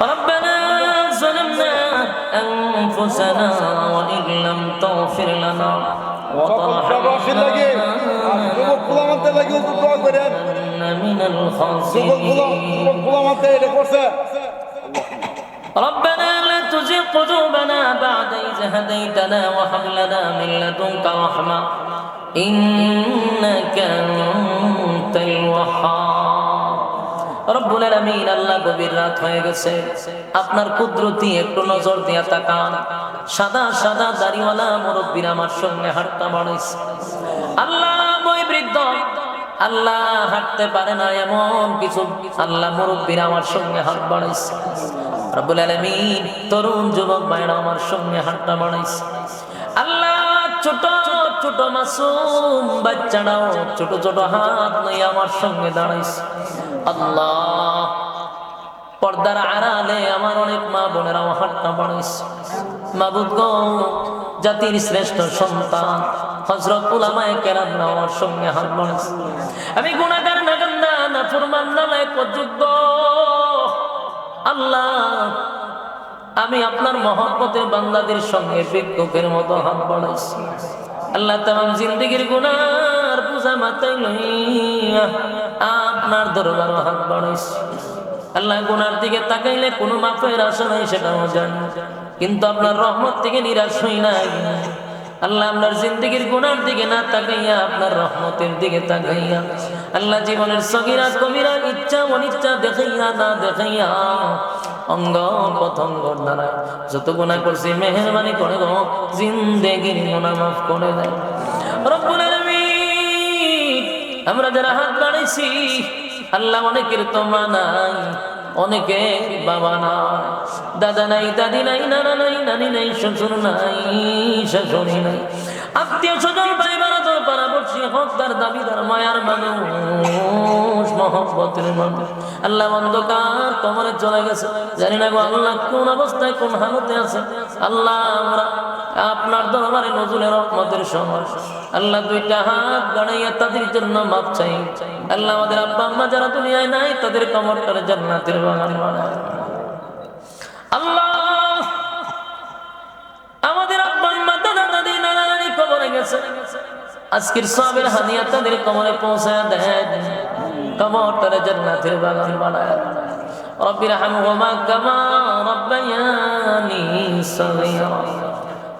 ربنا ظلمنا أنفسنا وإن لم تغفر لنا وترحمنا من الخاسرين ربنا لا تزغ قلوبنا بعد إذ هديتنا وهب لنا من لدنك رحمة إنك أنت الوهاب. রব্বুল আলামিন, আল্লাহ গভীর রাত হয়ে গেছে। আপনার কুদরতি একটু নজর দিয়া তাকান। সাদা সাদা দাড়িওয়ালা মুরব্বীরা আমার সঙ্গে হাঁটতে বাড়াইছে আল্লাহ মই বৃদ্ধ। আল্লাহ হাঁটতে পারে না এমন কিছু। আল্লাহ মুরব্বীরা আমার সঙ্গে হাত বাড়াইছে। রব্বুল আলামিন, তরুণ যুবক ভাইরা আমার সঙ্গে হাঁটতে বাড়াইছে। আল্লাহ, ছোট ছোট মাসুম বাচ্চারাও ছোট ছোট হাত নিয়ে আমার সঙ্গে দাঁড়াইছে। আল্লাহ পর্দার আড়ালে আমার অনেক মা বোনেরাও হাট্টা বাড়াইছে। মাবুদ গো, জাতির শ্রেষ্ঠ সন্তান হজরত উলামায়ে কেরাম আমার সঙ্গে হাত বাড়াইছে। আমি গুণাগার নাগান্দা না ফুরমান আল্লাহ, আমি আপনার মহব্বতের বান্দাদের সঙ্গে বিক্ষোভের মতো হাত বাড়াইছি। আল্লাহ তাম জিন্দগির গুনার পূজা মাথায় লইয়া আপনার দরবার হাত বাড়াইছি আল্লাহ গুনার দিকে তাকাইলে কোনো মাফের আশা নাই, সেটাও জানি। কিন্তু আপনার রহমত থেকে নিরাশ হই নাই। আল্লাহ আপনার জিন্দগির গুনার দিকে না তাকাইয়া আপনার রহমতের দিকে তাকাইয়া আল্লাহ জীবনের সগিরা কবিরা ইচ্ছা, অনিচ্ছা দেখাইয়া, না দেখাইয়া অঙ্গ পতঙ্গ দ্বারা যত গুণা করছি, মেহরবানি করে গো, জিন্দেগির গুণা মাফ করে দেয়। রব্বুল আমরা যারা হাত বাড়াইছি, আল্লাহ অনেকের তো মা নাই অনেকে বাবা নাই। দাদা নাই, দাদি নাই, নানা নাই, নানি নাই, শ্বশুর নাই, শাশুড়ি নাই। আত্মীয় স্বজন ভাই বারাদর পারাবর্ষী হকদার, দাবিদার, মায়ার মানুষ, মহব্বতের মানুষ। আল্লাহ অন্ধকার কমরে চলে গেছে। জানি না গো আল্লাহ কোন অবস্থায় কোন হালতে আছে। আল্লাহ আমরা আপনার দরবারে নজরুলের রহমতের সময় আল্লাহ দুইটা হাত বাড়াইয়া তাদের জন্য মাপ চাই। আল্লাহ আমাদের আব্বা আম্মা যারা দুনিয়ায় নাই, তাদের কমরটারে জান্নাতের বাগান বানায়। আল্লাহ! আমাদের আজকের সবের তাদের কবরে পৌঁছায় বাগান বানায়।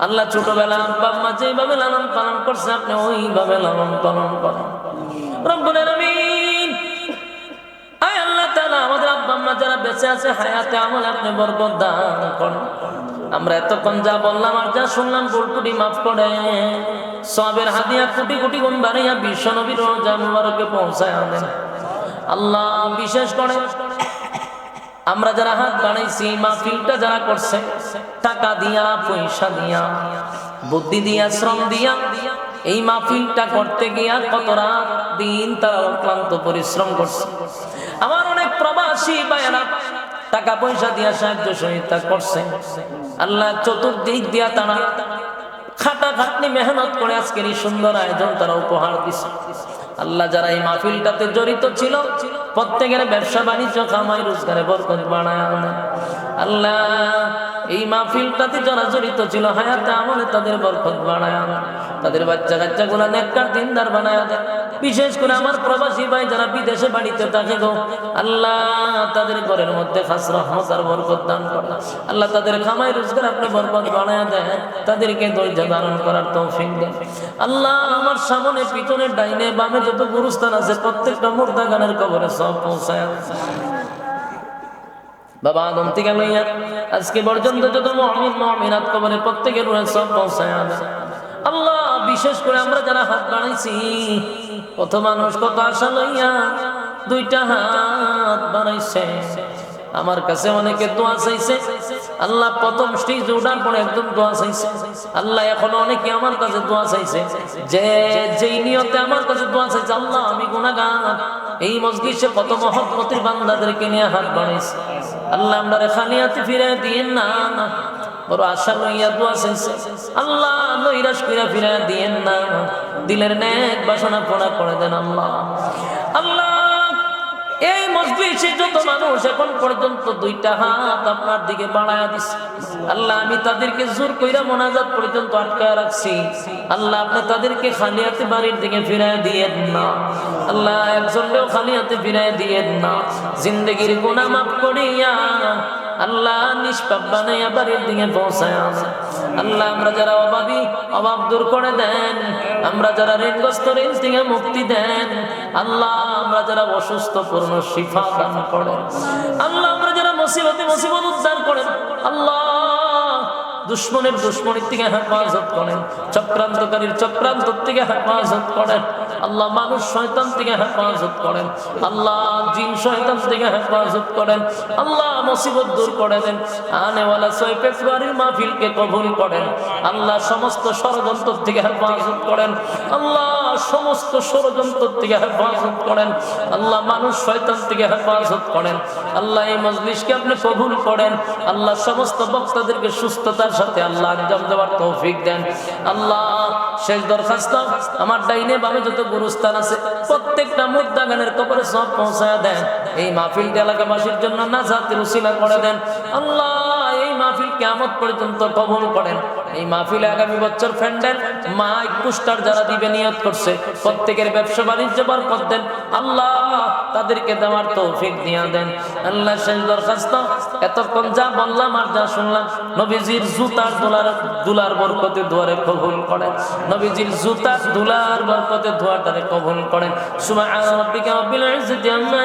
আল্লাহ ছোটবেলা আব্বা আম্মা যেভাবে লালন পালন করছে, আপনি ওইভাবে লালন পালন করেন। আয় আল্লাহ আমাদের বেঁচে আছে আমরা মাফ করে। পৌঁছায় আল্লাহ বিশেষ করে আমরা যারা হাত বানাইছি মাহফিলটা যারা করছে টাকা দিয়া, পয়সা দিয়া, বুদ্ধি দিয়া, শ্রম দিয়া এই মাহফিলটা করতে গিয়া কত রাত দিন তারা অক্লান্ত পরিশ্রম করছে। আমার অনেক প্রবাসী বায়না টাকা পয়সা দিয়া সাহায্য সহিতা করছে। আল্লাহ চতুর্দিক দিয়া তারা খাটা খাটনি মেহনত করে আজকের এই সুন্দর আয়োজন তারা উপহার দিছে। আল্লাহ যারা এই মাহফিলটাতে জড়িত ছিল, প্রত্যেকের ব্যবসা বাণিজ্য, কামাই, রোজগারে বরকত আনে। আল্লাহ এই মাহফিলটাতে যারা জড়িত ছিল, হায়াতে আমলে তাদের বরকত বাড়ায়, তাদের বাচ্চা কাচ্চা গুলা নেককার দিনদার বানায় দেয়। বিশেষ করে আমার প্রবাসী ভাই যারা বিদেশে বাড়িতে থাকে গো, আল্লাহ তাদের ঘরের মধ্যে আল্লাহ তাদের খামাই রোজগার আপনি বরকত বানায় দেন, তাদেরকে ধৈর্য ধারণ করার তৌফিক দেন। আল্লাহ আমার সামনে, পিছনে, ডাইনে, বামে যত গুরুস্থান আছে, প্রত্যেকটা মুর্দা গানের কবরে সব পৌঁছায় বাবা আদম থেকে লইয়া আজকে পর্যন্ত যত মহমিন মহমিনাত কবরে প্রত্যেকের রুহে সব পৌঁছায় আল্লাহ। বিশেষ করে আমরা যারা হাত বানাইছি কত মানুষ কত আশা লইয়া দুইটা হাত বানাইছে আমার কাছে অনেকে দোয়া চাইছে, আল্লাহ প্রথম স্টেজ উঠার পরে একদম দোয়া চাইছে। আল্লাহ এখন অনেকে আমার কাছে দোয়া চাইছে, যে যেই নিয়তে আমার কাছে দোয়া চাইছে, আল্লাহ আমি গুণাগান এই মসজিদে কত মহব্বতের বান্দাদেরকে নিয়ে হাত বানাইছে আল্লাহ আমরা খালিয়াতে ফিরে দিয়েন না। বড় আশা লইয়া দোয়া চাইছে। আল্লাহ নৈরাশ কইরা ফিরে দিয়েন না। দিলের নেক বাসনা পড়া করে দেন আল্লাহ। আল্লাহ এই মজলিসে যত মানুষ এখন পর্যন্ত দুইটা হাত আপনার দিকে বাড়ায়া দিছে। আল্লাহ, আমি তাদেরকে জোর কইরা মোনাজাত পর্যন্ত আটকায় রাখছি। আল্লাহ, আপনি তাদেরকে খালি হাতে বাড়ির দিকে ফিরায় দিয়েন না। আল্লাহ একজনকেও খালি হাতে ফিরায় দিয়েন না। জিন্দগির গুণা মাফ করিয়া আল্লাহ নিষ্পাপ বানাইয়া বাড়ির দিকে পৌঁছায় আল্লাহ, আমরা যারা অভাবী, অভাব দূর করে দেন। আমরা যারা ঋণগ্রস্ত, ঋণ থেকে মুক্তি দেন। আল্লাহ, আমরা যারা অসুস্থ, পূর্ণ শিফা দান করেন। আল্লাহ, আমরা যারা মুসিবতে, মুসিবত উদ্ধার করেন। আল্লাহ, দুশ্মনের দুশ্মনের থেকে হেফাজত করেন। চক্রান্তকারীর চক্রান্ত থেকে হেফাজত করেন। আল্লাহ মানুষ শয়তান থেকে হেফাজত করেন। আল্লাহ জিন শয়তান থেকে হেফাজত করেন। আল্লাহ মুসিবত দূর করে দেন। আনেওয়ালা ছয় ফেব্রুয়ারির মাহফিলকে কবুল করেন। আল্লাহ সমস্ত ষড়যন্ত্র থেকে হেফাজত করেন। আল্লাহ সমস্ত ষড়যন্ত্র থেকে হেফাজত করেন। আল্লাহ মানুষ শয়তান থেকে হেফাজত করেন। আল্লাহ এই মজলিসকে আপনি কবুল করেন। আল্লাহ সমস্ত বক্তাদেরকে সুস্থতার সাথে আল্লাহ আঞ্জাম দেওয়ার তৌফিক দেন। আল্লাহ, শেষ দরখাস্ত, আমার ডাইনে বামে যত গুরুস্থান আছে, প্রত্যেকটা মুদ্রা গানের কবরে সব পৌঁছায় দেন। এই মাহফিলটা এলাকাবাসীর জন্য নাজাতের উসিলা করে দেন। আল্লাহ, এই মাহফিল কেমন পর্যন্ত কবুল করেন। এই মাহফিলে আগামী বছর ফ্যান্ডেল, মা পুস্টার যারা দিবে নিয়ত করছে, প্রত্যেকের ব্যবসা বাণিজ্য বরকত দেন। আল্লাহ তাদেরকে দেওয়ার তৌফিক দিয়া দেন। আল্লাহ শেষ দরখাস্ত। এতক্ষণ যা বললাম আর যা শুনলাম, নবীজির জুতার দুলার দুলার বরকতে দুয়ারে কবুল করেন। নবীজির জুতার, দুলার বরকতে দুয়াটারে কবুল করেন। সুবহান রাব্বিকা রাব্বিল ইজ্জাতি আম্মা